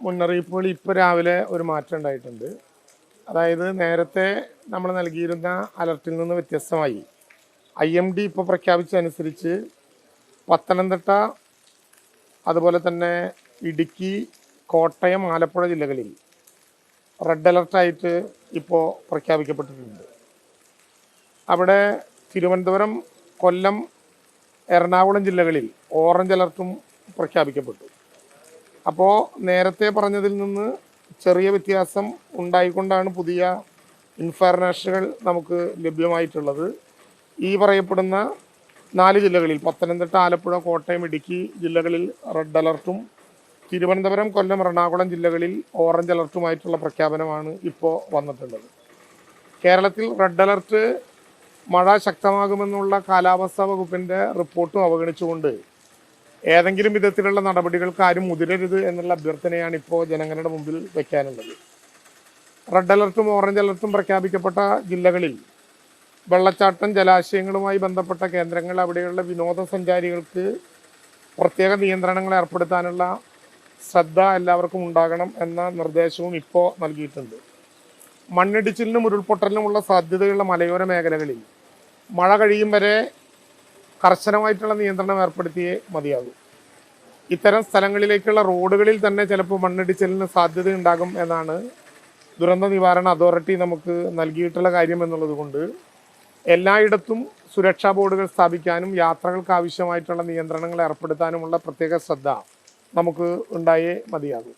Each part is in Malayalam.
മുന്നറിയിപ്പുകൾ ഇപ്പോൾ രാവിലെ ഒരു മാറ്റം ഉണ്ടായിട്ടുണ്ട്. അതായത് നേരത്തെ നമ്മൾ നൽകിയിരുന്ന അലർട്ടിൽ നിന്ന് വ്യത്യസ്തമായി ഐ എം ഡി ഇപ്പോൾ പ്രഖ്യാപിച്ചതനുസരിച്ച് പത്തനംതിട്ട അതുപോലെ തന്നെ ഇടുക്കി കോട്ടയം ആലപ്പുഴ ജില്ലകളിൽ റെഡ് അലർട്ടായിട്ട് ഇപ്പോൾ പ്രഖ്യാപിക്കപ്പെട്ടിട്ടുണ്ട്. അവിടെ തിരുവനന്തപുരം കൊല്ലം എറണാകുളം ജില്ലകളിൽ ഓറഞ്ച് അലർട്ടും പ്രഖ്യാപിക്കപ്പെട്ടു. അപ്പോൾ നേരത്തെ പറഞ്ഞതിൽ നിന്ന് ചെറിയ വ്യത്യാസം ഉണ്ടായിക്കൊണ്ടാണ് പുതിയ ഇൻഫർമേഷനുകൾ നമുക്ക് ലഭ്യമായിട്ടുള്ളത്. ഈ പറയപ്പെടുന്ന നാല് ജില്ലകളിൽ പത്തനംതിട്ട ആലപ്പുഴ കോട്ടയം ഇടുക്കി ജില്ലകളിൽ റെഡ് അലർട്ടും തിരുവനന്തപുരം കൊല്ലം എറണാകുളം ജില്ലകളിൽ ഓറഞ്ച് അലർട്ടുമായിട്ടുള്ള പ്രഖ്യാപനമാണ് ഇപ്പോൾ വന്നിട്ടുള്ളത്. കേരളത്തിൽ റെഡ് അലർട്ട് മഴ ശക്തമാകുമെന്നുള്ള കാലാവസ്ഥാ വകുപ്പിന്റെ റിപ്പോർട്ടും അവഗണിച്ചുകൊണ്ട് ഏതെങ്കിലും വിധത്തിലുള്ള നടപടികൾക്ക് ആരും മുതിരരുത് എന്നുള്ള അഭ്യർത്ഥനയാണ് ഇപ്പോൾ ജനങ്ങളുടെ മുമ്പിൽ വയ്ക്കാനുള്ളത് റെഡ് അലർട്ടും ഓറഞ്ച് അലർട്ടും പ്രഖ്യാപിക്കപ്പെട്ട ജില്ലകളിൽ വെള്ളച്ചാട്ടം ജലാശയങ്ങളുമായി ബന്ധപ്പെട്ട കേന്ദ്രങ്ങൾ അവിടെയുള്ള വിനോദസഞ്ചാരികൾക്ക് പ്രത്യേക നിയന്ത്രണങ്ങൾ ഏർപ്പെടുത്താനുള്ള ശ്രദ്ധ എല്ലാവർക്കും ഉണ്ടാകണം എന്ന നിർദ്ദേശവും ഇപ്പോൾ നൽകിയിട്ടുണ്ട്. മണ്ണിടിച്ചിലിനും ഉരുൾപൊട്ടലിനുമുള്ള സാധ്യതയുള്ള മലയോര മേഖലകളിൽ മഴ കഴിയും വരെ കർശനമായിട്ടുള്ള നിയന്ത്രണം ഏർപ്പെടുത്തിയേ മതിയാകൂ. ഇത്തരം സ്ഥലങ്ങളിലേക്കുള്ള റോഡുകളിൽ തന്നെ ചിലപ്പോൾ മണ്ണിടിച്ചിലിന് സാധ്യതയുണ്ടാകും എന്നാണ് ദുരന്ത നിവാരണ അതോറിറ്റി നമുക്ക് നൽകിയിട്ടുള്ള കാര്യം എന്നുള്ളത് കൊണ്ട് എല്ലായിടത്തും സുരക്ഷാ ബോർഡുകൾ സ്ഥാപിക്കാനും യാത്രകൾക്ക് ആവശ്യമായിട്ടുള്ള നിയന്ത്രണങ്ങൾ ഏർപ്പെടുത്താനുമുള്ള പ്രത്യേക ശ്രദ്ധ നമുക്ക് ഉണ്ടായേ മതിയാകൂ.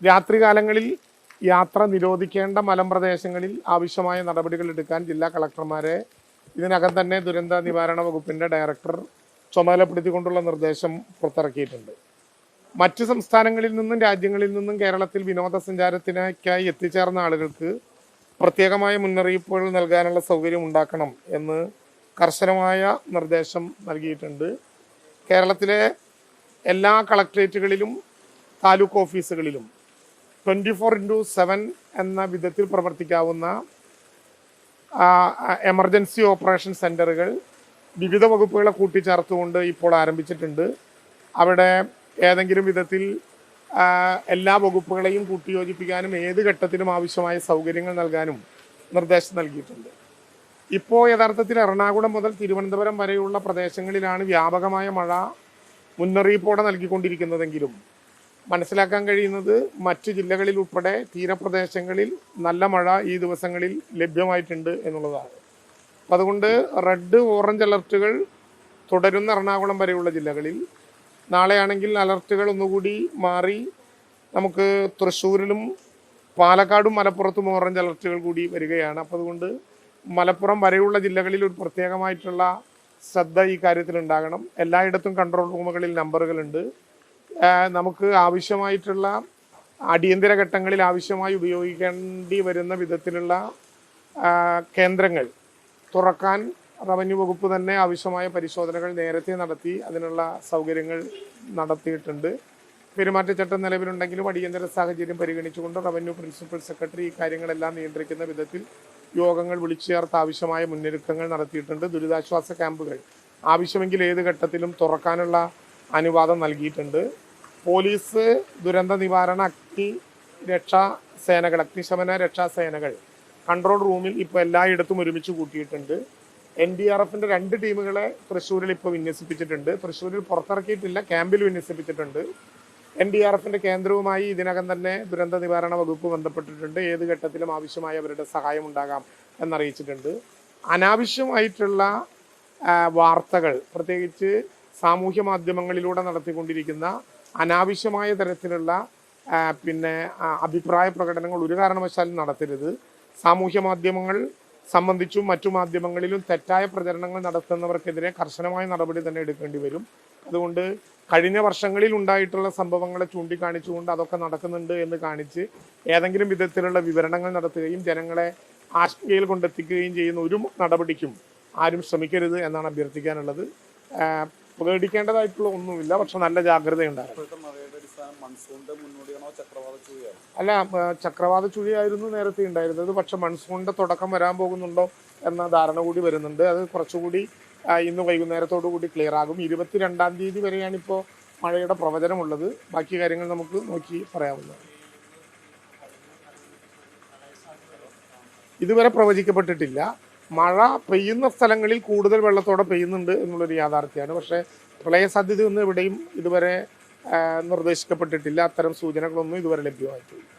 രാത്രികാലങ്ങളിൽ യാത്ര നിരോധിക്കേണ്ട മലമ്പ്രദേശങ്ങളിൽ ആവശ്യമായ നടപടികൾ എടുക്കാൻ ജില്ലാ കളക്ടർമാരെ ഇതിനകം തന്നെ ദുരന്ത നിവാരണ വകുപ്പിന്റെ ഡയറക്ടർ ചുമതലപ്പെടുത്തിക്കൊണ്ടുള്ള നിർദ്ദേശം പുറത്തിറക്കിയിട്ടുണ്ട്. മറ്റ് സംസ്ഥാനങ്ങളിൽ നിന്നും രാജ്യങ്ങളിൽ നിന്നും കേരളത്തിൽ വിനോദസഞ്ചാരത്തിനായി എത്തിച്ചേർന്ന ആളുകൾക്ക് പ്രത്യേകമായ മുന്നറിയിപ്പുകൾ നൽകാനുള്ള സൗകര്യം ഉണ്ടാക്കണം എന്ന് കർശനമായ നിർദ്ദേശം നൽകിയിട്ടുണ്ട്. കേരളത്തിലെ എല്ലാ കളക്ട്രേറ്റുകളിലും താലൂക്ക് ഓഫീസുകളിലും ട്വന്റി ഫോർ ഇന്റു സെവൻ എന്ന വിധത്തിൽ പ്രവർത്തിക്കാവുന്ന എമർജൻസി ഓപ്പറേഷൻ സെന്ററുകൾ വിവിധ വകുപ്പുകളെ കൂട്ടിച്ചേർത്തുകൊണ്ട് ഇപ്പോൾ ആരംഭിച്ചിട്ടുണ്ട്. അവിടെ ഏതെങ്കിലും വിധത്തിൽ എല്ലാ വകുപ്പുകളെയും കൂട്ടിയോജിപ്പിക്കാനും ഏത് ഘട്ടത്തിലും ആവശ്യമായ സൗകര്യങ്ങൾ നൽകാനും നിർദ്ദേശം നൽകിയിട്ടുണ്ട്. ഇപ്പോൾ യഥാർത്ഥത്തിൽ എറണാകുളം മുതൽ തിരുവനന്തപുരം വരെയുള്ള പ്രദേശങ്ങളിലാണ് വ്യാപകമായ മഴ മുന്നറിയിപ്പോടെ നൽകിക്കൊണ്ടിരിക്കുന്നതെങ്കിലും മനസ്സിലാക്കാൻ കഴിയുന്നത് മറ്റു ജില്ലകളിൽ ഉൾപ്പെടെ തീരപ്രദേശങ്ങളിൽ നല്ല മഴ ഈ ദിവസങ്ങളിൽ ലഭ്യമായിട്ടുണ്ട് എന്നുള്ളതാണ്. അപ്പം അതുകൊണ്ട് റെഡ് ഓറഞ്ച് അലർട്ടുകൾ തുടരുന്ന എറണാകുളം വരെയുള്ള ജില്ലകളിൽ. നാളെയാണെങ്കിൽ അലർട്ടുകൾ ഒന്നുകൂടി മാറി നമുക്ക് തൃശ്ശൂരിലും പാലക്കാടും മലപ്പുറത്തും ഓറഞ്ച് അലർട്ടുകൾ കൂടി വരികയാണ്. അപ്പോൾ അതുകൊണ്ട് മലപ്പുറം വരെയുള്ള ജില്ലകളിൽ ഒരു പ്രത്യേകമായിട്ടുള്ള ശ്രദ്ധ ഈ കാര്യത്തിൽ ഉണ്ടാകണം എല്ലായിടത്തും കൺട്രോൾ റൂമുകളിൽ നമ്പറുകളുണ്ട്. നമുക്ക് ആവശ്യമായിട്ടുള്ള അടിയന്തര ഘട്ടങ്ങളിൽ ആവശ്യമായി ഉപയോഗിക്കേണ്ടി വരുന്ന വിധത്തിലുള്ള കേന്ദ്രങ്ങൾ തുറക്കാൻ റവന്യൂ വകുപ്പ് തന്നെ ആവശ്യമായ പരിശോധനകൾ നേരത്തെ നടത്തി അതിനുള്ള സൗകര്യങ്ങൾ നടത്തിയിട്ടുണ്ട്. പെരുമാറ്റച്ചട്ടം നിലവിലുണ്ടെങ്കിലും അടിയന്തര സാഹചര്യം പരിഗണിച്ചുകൊണ്ട് റവന്യൂ പ്രിൻസിപ്പൽ സെക്രട്ടറി ഈ കാര്യങ്ങളെല്ലാം നിയന്ത്രിക്കുന്ന വിധത്തിൽ യോഗങ്ങൾ വിളിച്ചു ചേർത്ത് ആവശ്യമായ മുന്നൊരുക്കങ്ങൾ നടത്തിയിട്ടുണ്ട്. ദുരിതാശ്വാസ ക്യാമ്പുകൾ ആവശ്യമെങ്കിൽ ഏത് ഘട്ടത്തിലും തുറക്കാനുള്ള അനുവാദം നൽകിയിട്ടുണ്ട്. പോലീസ് ദുരന്ത നിവാരണ അഗ്നി രക്ഷാ സേനകൾ അഗ്നിശമന രക്ഷാ സേനകൾ കൺട്രോൾ റൂമിൽ ഇപ്പോൾ എല്ലായിടത്തും ഒരുമിച്ച് കൂട്ടിയിട്ടുണ്ട്. എൻ ഡി ആർ എഫിന്റെ രണ്ട് ടീമുകളെ തൃശ്ശൂരിൽ ഇപ്പോൾ വിന്യസിപ്പിച്ചിട്ടുണ്ട്. തൃശ്ശൂരിൽ പുറത്തിറക്കിയിട്ടില്ല ക്യാമ്പിൽ വിന്യസിപ്പിച്ചിട്ടുണ്ട്. എൻ ഡി ആർ എഫിന്റെ കേന്ദ്രവുമായി ഇതിനകം തന്നെ ദുരന്ത നിവാരണ വകുപ്പ് ബന്ധപ്പെട്ടിട്ടുണ്ട്. ഏത് ഘട്ടത്തിലും ആവശ്യമായ അവരുടെ സഹായം ഉണ്ടാകാം എന്നറിയിച്ചിട്ടുണ്ട്. അനാവശ്യമായിട്ടുള്ള വാർത്തകൾ പ്രത്യേകിച്ച് സാമൂഹ്യ മാധ്യമങ്ങളിലൂടെ നടത്തിക്കൊണ്ടിരിക്കുന്ന അനാവശ്യമായ തരത്തിലുള്ള പിന്നെ അഭിപ്രായ പ്രകടനങ്ങൾ ഒരു കാരണവശാലും നടത്തരുത്. സാമൂഹ്യ മാധ്യമങ്ങൾ സംബന്ധിച്ചും മറ്റു മാധ്യമങ്ങളിലും തെറ്റായ പ്രചരണങ്ങൾ നടത്തുന്നവർക്കെതിരെ കർശനമായ നടപടി തന്നെ എടുക്കേണ്ടി വരും. അതുകൊണ്ട് കഴിഞ്ഞ വർഷങ്ങളിൽ ഉണ്ടായിട്ടുള്ള സംഭവങ്ങളെ ചൂണ്ടിക്കാണിച്ചുകൊണ്ട് അതൊക്കെ നടക്കുന്നുണ്ട് എന്ന് കാണിച്ച് ഏതെങ്കിലും വിധത്തിലുള്ള വിവരണങ്ങൾ നടത്തുകയും ജനങ്ങളെ ആശങ്കയിൽ കൊണ്ടെത്തിക്കുകയും ചെയ്യുന്ന ഒരു നടപടിക്കും ആരും ശ്രമിക്കരുത് എന്നാണ് അഭ്യർത്ഥിക്കാനുള്ളത്. പേടിക്കേണ്ടതായിട്ടുള്ള ഒന്നുമില്ല. പക്ഷെ നല്ല ജാഗ്രത ഉണ്ടായിരുന്നു അല്ല ചക്രവാത ചുഴിയായിരുന്നു നേരത്തെ ഉണ്ടായിരുന്നത്. പക്ഷെ മൺസൂണിന്റെ തുടക്കം വരാൻ പോകുന്നുണ്ടോ എന്ന ധാരണ കൂടി വരുന്നുണ്ട്. അത് കുറച്ചുകൂടി ഇന്ന് വൈകുന്നേരത്തോടു കൂടി ക്ലിയർ ആകും. ഇരുപത്തിരണ്ടാം തീയതി വരെയാണ് ഇപ്പോൾ മഴയുടെ പ്രവചനമുള്ളത്. ബാക്കി കാര്യങ്ങൾ നമുക്ക് നോക്കി പറയാവുന്നതാണ്. ഇതുവരെ പ്രവചിക്കപ്പെട്ടിട്ടില്ല. മഴ പെയ്യുന്ന സ്ഥലങ്ങളിൽ കൂടുതൽ വെള്ളത്തോടെ പെയ്യുന്നുണ്ട് എന്നുള്ളൊരു യാഥാർത്ഥ്യമാണ്. പക്ഷേ പ്രളയ സാധ്യതയൊന്നും ഇവിടെയും ഇതുവരെ നിർദ്ദേശിക്കപ്പെട്ടിട്ടില്ല. അത്തരം സൂചനകളൊന്നും ഇതുവരെ ലഭ്യമായിട്ടില്ല.